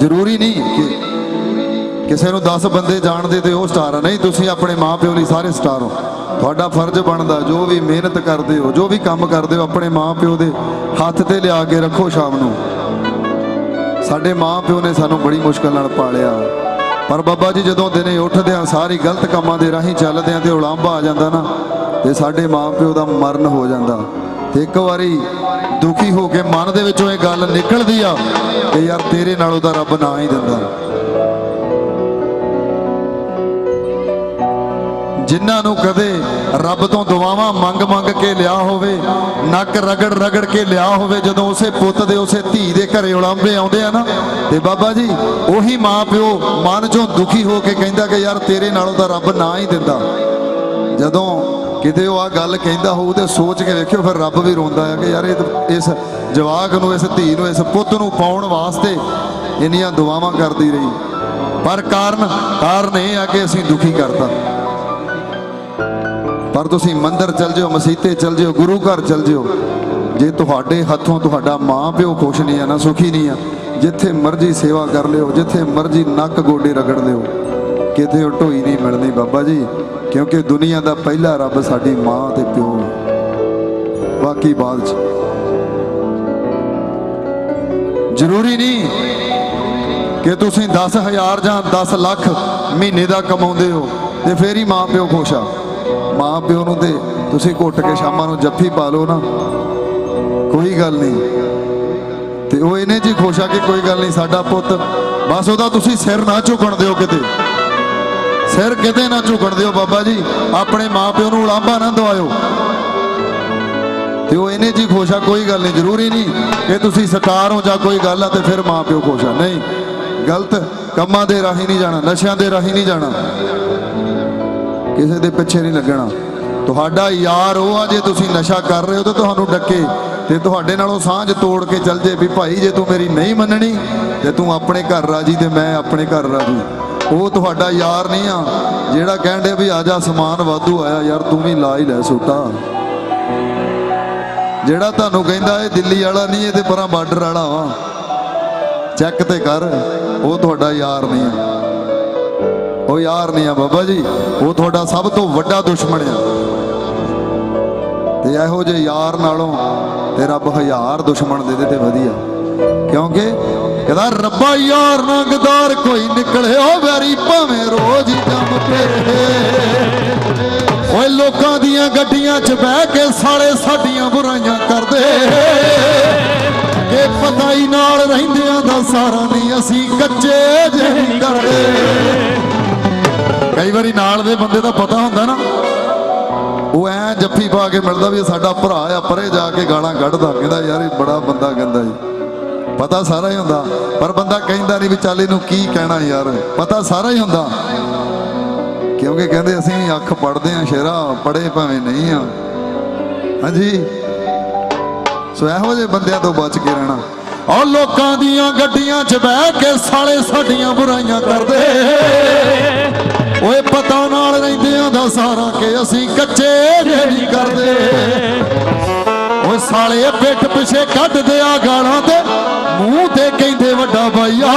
ਜ਼ਰੂਰੀ ਨਹੀਂ ਕਿ ਕਿਸੇ ਨੂੰ 10 ਬੰਦੇ ਜਾਣਦੇ ਤੇ ਉਹ ਸਟਾਰ ਆ। ਨਹੀਂ, ਤੁਸੀਂ ਆਪਣੇ ਮਾਪਿਓ ਲਈ ਸਾਰੇ ਸਟਾਰ ਹੋ। ਤੁਹਾਡਾ ਫਰਜ਼ ਬਣਦਾ, ਜੋ ਵੀ ਮਿਹਨਤ ਕਰਦੇ ਹੋ, ਜੋ ਵੀ ਕੰਮ ਕਰਦੇ ਹੋ, ਆਪਣੇ ਮਾਪਿਓ ਦੇ ਹੱਥ ਤੇ ਲਿਆ ਕੇ ਰੱਖੋ ਸ਼ਾਮ ਨੂੰ। ਸਾਡੇ ਮਾਪਿਓ ਨੇ ਸਾਨੂੰ ਬੜੀ ਮੁਸ਼ਕਲ ਨਾਲ ਪਾਲਿਆ। ਪਰ ਬਾਬਾ ਜੀ, ਜਦੋਂ ਦਿਨੇ ਉੱਠਦੇ ਆ ਸਾਰੀ ਗਲਤ ਕੰਮਾਂ ਦੇ ਰਾਹੀਂ ਚੱਲਦੇ ਆ ਤੇ ਉਲਾਂਭਾ ਆ ਜਾਂਦਾ ਨਾ, ਤੇ ਸਾਡੇ ਮਾਪਿਓ ਦਾ ਮਰਨ ਹੋ ਜਾਂਦਾ। ਤੇ ਇੱਕ ਵਾਰੀ ਦੁਖੀ ਹੋ ਕੇ ਮਨ ਦੇ ਵਿੱਚੋਂ ਇਹ ਗੱਲ ਨਿਕਲਦੀ ਆ ਕਿ ਯਾਰ ਤੇਰੇ ਨਾਲੋਂ ਤਾਂ ਰੱਬ ਨਾ ਹੀ ਦਿੰਦਾ। ਜਿਨ੍ਹਾਂ ਨੂੰ ਕਦੇ ਰੱਬ ਤੋਂ ਦੁਆਵਾਂ ਮੰਗ ਮੰਗ ਕੇ ਲਿਆ ਹੋਵੇ, ਨੱਕ ਰਗੜ ਰਗੜ ਕੇ ਲਿਆ ਹੋਵੇ, ਜਦੋਂ ਉਸੇ ਪੁੱਤ ਦੇ ਉਸੇ ਧੀ ਦੇ ਘਰੇ ਉਲਾਂਭੇ ਆਉਂਦੇ ਆ ਨਾ, ਤੇ ਬਾਬਾ ਜੀ, ਉਹੀ ਮਾਂ ਪਿਓ ਮਨ ਚੋਂ ਦੁਖੀ ਹੋ ਕੇ ਕਹਿੰਦਾ ਕਿ ਯਾਰ ਤੇਰੇ ਨਾਲੋਂ ਤਾਂ ਰੱਬ ਨਾ ਹੀ ਦਿੰਦਾ। ਜਦੋਂ ਕਿਤੇ ਉਹ ਆ ਗੱਲ ਕਹਿੰਦਾ ਹੋਊ ਤੇ ਸੋਚ ਕੇ ਵੇਖਿਓ, ਫਿਰ ਰੱਬ ਵੀ ਰੋਂਦਾ ਆ ਕਿ ਯਾਰ ਇਹ ਇਸ ਜਵਾਕ ਨੂੰ, ਇਸ ਧੀ ਨੂੰ, ਇਸ ਪੁੱਤ ਨੂੰ ਪਾਉਣ ਵਾਸਤੇ ਇੰਨੀਆਂ ਦੁਆਵਾਂ ਕਰਦੀ ਰਹੀ। ਪਰ ਕਾਰਨ ਕਾਰਨ ਇਹ ਆ ਕਿ ਅਸੀਂ ਦੁਖੀ ਕਰਤਾ। ਪਰ ਤੁਸੀਂ ਮੰਦਰ ਚਲ ਜਿਓ, ਮਸੀਤੇ ਚਲ ਜਿਓ, ਗੁਰੂ ਘਰ ਚਲ ਜਿਓ। ਜੇ ਤੁਹਾਡੇ ਹੱਥੋਂ ਤੁਹਾਡਾ ਮਾਂ ਪਿਓ ਖੁਸ਼ ਨਹੀਂ ਆ ਨਾ, ਸੁਖੀ ਨਹੀਂ ਆ, ਜਿੱਥੇ ਮਰਜ਼ੀ ਸੇਵਾ ਕਰ ਲਿਓ, ਜਿੱਥੇ ਮਰਜ਼ੀ ਨੱਕ ਗੋਡੇ ਰਗੜ ਲਿਓ। ਕਿਤੇ ਉਹ ਢੋਈ ਨਹੀਂ ਮਿਲਣੀ ਬਾਬਾ ਜੀ, ਕਿਉਂਕਿ ਦੁਨੀਆ ਦਾ ਪਹਿਲਾ ਰੱਬ ਸਾਡੀ ਮਾਂ ਤੇ ਪਿਓ ਹੈ। ਬਾਕੀ ਬਾਅਦ ਚ। ਜ਼ਰੂਰੀ ਨਹੀਂ ਕਿ ਤੁਸੀਂ 10000 ਜਾਂ 10 ਲੱਖ ਮਹੀਨੇ ਦਾ ਕਮਾਉਂਦੇ ਹੋ ਤੇ ਫੇਰ ਹੀ ਮਾਂ ਪਿਓ ਖੁਸ਼ ਆ। ਮਾਂ ਪਿਓ ਨੂੰ ਤੇ ਤੁਸੀਂ ਘੁੱਟ ਕੇ ਸ਼ਾਮਾਂ ਨੂੰ ਜੱਫੀ ਪਾ ਲਓ ਨਾ। ਕੋਈ ਗੱਲ ਨਹੀਂ। ਤੇ ਉਹ ਇਹਨੇ ਜੀ ਖੁਸ਼ ਆ ਕਿ ਕੋਈ ਗੱਲ ਨਹੀਂ, ਸਾਡਾ ਪੁੱਤ, ਬਸ ਉਹਦਾ ਤੁਸੀਂ ਸਿਰ ਨਾ ਝੁਕਣ ਦਿਓ ਕਿਤੇ। ਸਿਰ ਕਿਤੇ ਨਾ ਝੁਕਣ ਦਿਓ ਬਾਬਾ ਜੀ। ਆਪਣੇ ਮਾਂ ਪਿਓ ਨੂੰ ਉਲਾਂਭਾ ਨਾ ਦਵਾਇਓ। ਤੇ ਉਹ ਇਹਨੇ ਜੀ ਖੁਸ਼ ਆ, ਕੋਈ ਗੱਲ ਨਹੀਂ, ਜ਼ਰੂਰੀ ਨਹੀਂ ਕਿ ਤੁਸੀਂ ਸਟਾਰ ਹੋ ਜਾਂ ਕੋਈ ਗੱਲ ਆ ਤੇ ਫਿਰ ਮਾਂ ਪਿਓ ਖੁਸ਼ ਆ। ਨਹੀਂ, ਗਲਤ ਕੰਮਾਂ ਦੇ ਰਾਹੀਂ ਨਹੀਂ ਜਾਣਾ, ਨਸ਼ਿਆਂ ਦੇ ਰਾਹੀਂ ਨਹੀਂ ਜਾਣਾ। ਕਿਸੇ ਦੇ ਪਿੱਛੇ ਨਹੀਂ ਲੱਗਣਾ। ਤੁਹਾਡਾ ਯਾਰ ਉਹ ਆ, ਜੇ ਤੁਸੀਂ ਨਸ਼ਾ ਕਰ ਰਹੇ ਹੋ ਤਾਂ ਤੁਹਾਨੂੰ ਡੱਕੇ ਤੇ ਤੁਹਾਡੇ ਨਾਲੋਂ ਸਾਂਝ ਤੋੜ ਕੇ ਚੱਲ ਜੇ ਵੀ ਭਾਈ, ਜੇ ਤੂੰ ਮੇਰੀ ਨਹੀਂ ਮੰਨਣੀ ਤੇ ਤੂੰ ਆਪਣੇ ਘਰ ਰਾਜੀ ਤੇ ਮੈਂ ਆਪਣੇ ਘਰ ਰਾਜੀ। ਉਹ ਤੁਹਾਡਾ ਯਾਰ ਨਹੀਂ ਆ, ਜਿਹੜਾ ਕਹਿੰਦੇ ਵੀ ਆ ਜਾ ਸਮਾਨ ਵਾਧੂ ਆਇਆ, ਯਾਰ ਤੂੰ ਵੀ ਲਾ ਹੀ ਲੈ ਸੋਟਾ। ਜਿਹੜਾ ਤੁਹਾਨੂੰ ਕਹਿੰਦਾ ਇਹ ਦਿੱਲੀ ਵਾਲਾ ਨਹੀਂ, ਇਹ ਤੇ ਪਰਾਂ ਬਾਰਡਰ ਵਾਲਾ ਵਾ। ਚੈੱਕ ਤੇ ਕਰ, ਉਹ ਤੁਹਾਡਾ ਯਾਰ ਨਹੀਂ ਆ। ਉਹ ਯਾਰ ਨਹੀਂ ਆ ਬਾਬਾ ਜੀ, ਉਹ ਤੁਹਾਡਾ ਸਭ ਤੋਂ ਵੱਡਾ ਦੁਸ਼ਮਣ ਆ। ਤੇ ਇਹੋ ਜਿਹੇ ਯਾਰ ਨਾਲੋਂ ਤੇ ਰੱਬ ਹਜ਼ਾਰ ਦੁਸ਼ਮਣ ਦੇ ਦੇ ਤੇ ਵਧੀਆ। ਕਹਿੰਦਾ, ਰੱਬਾ ਯਾਰ ਨਾ ਗਦਾਰ ਕੋਈ ਨਿਕਲੇ ਉਹ ਵੈਰੀ ਭਾਵੇਂ ਰੋਜ਼ ਹੀ ਜੰਮ ਪਏ ਓਏ ਲੋਕਾਂ ਦੀਆਂ ਗੱਡੀਆਂ 'ਚ ਬਹਿ ਕੇ ਸਾਲੇ ਸਾਡੀਆਂ ਬੁਰਾਈਆਂ ਕਰਦੇ। ਇਹ ਪਤਾ ਹੀ ਨਾਲ ਰਹਿੰਦਿਆਂ ਦਾ ਸਾਰਾ ਨਹੀਂ ਅਸੀਂ ਕੱਚੇ ਜਿਹੀ ਕਰਦੇ। ਕਈ ਵਾਰੀ ਨਾਲ ਦੇ ਬੰਦੇ ਦਾ ਪਤਾ ਹੁੰਦਾ ਨਾ, ਉਹ ਐ ਜੱਫੀ ਪਾ ਕੇ ਮਿਲਦਾ ਵੀ ਸਾਡਾ ਭਰਾ ਆ, ਪਰੇ ਜਾ ਕੇ ਗਾਲਾਂ ਕੱਢਦਾ, ਕਹਿੰਦਾ, ਯਾਰ ਇਹ ਬੜਾ ਬੰਦਾ ਕਹਿੰਦਾ ਜੀ। ਪਤਾ ਸਾਰਾ ਹੀ ਹੁੰਦਾ। ਪਰ ਬੰਦਾ ਕਹਿੰਦਾ ਨਹੀਂ ਵੀ ਚੱਲ ਇਹਨੂੰ ਕੀ ਕਹਿਣਾ ਯਾਰ। ਪਤਾ ਸਾਰਾ ਹੀ ਹੁੰਦਾ। ਕਿਉਂਕਿ ਕਹਿੰਦੇ ਅਸੀਂ ਅੱਖ ਪੜਦੇ ਆ ਸ਼ੇਰਾ ਪੜੇ ਭਾਵੇਂ ਨਹੀਂ ਆ। ਹਾਂਜੀ? ਸੋ ਇਹੋ ਜਿਹੇ ਬੰਦਿਆਂ ਤੋਂ ਬਚ ਕੇ ਰਹਿਣਾ। ਔਰ ਲੋਕਾਂ ਦੀਆਂ ਗੱਡੀਆਂ 'ਚ ਬਹਿ ਕੇ ਸਾਲੇ ਸਾਡੀਆਂ ਬੁਰਾਈਆਂ ਕਰਦੇ। ਓਏ ਪਤਾ ਨਾਲ ਰਹਿੰਦਿਆਂ ਦਾ ਸਾਰਾ ਕਿ ਅਸੀਂ ਕੱਚੇ ਜਿਹੜੀ ਕਰਦੇ। ਸਾਲੇ ਪਿੱਠ ਪਿਛੇ ਕੱਢਦੇ ਆ ਗਾਲਾਂ ਤੇ ਮੂੰਹ ਤੇ ਕਹਿੰਦੇ ਵੱਡਾ ਬਾਈਆ।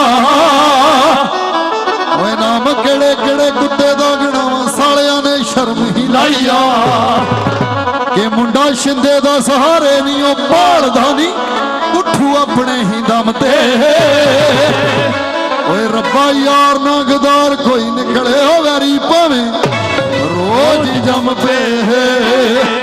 ਓਏ ਨਾਮ ਕਿਹੜੇ ਕਿਹੜੇ ਕੁੱਤੇ ਦਾ ਗਿਣਾਵਾਂ, ਸਾਲਿਆਂ ਨੇ ਸ਼ਰਮ ਹੀ ਲਾਈ ਕਿ ਮੁੰਡਾ ਸ਼ਿੰਦੇ ਦਾ ਸਹਾਰੇ ਨਹੀਂ, ਉਹ ਭਾਲਦਾ ਨਹੀਂ, ਉੱਠੂ ਆਪਣੇ ਹੀ ਦਮ ਤੇ। ਓਏ ਰੱਬਾ ਯਾਰ ਨਾ ਗਦਾਰ ਕੋਈ ਨਿਕਲੇ ਹੋ ਵੈਰੀ ਭਾਵੇਂ ਰੋਜ਼ ਹੀ ਜੰਮ ਪਏ।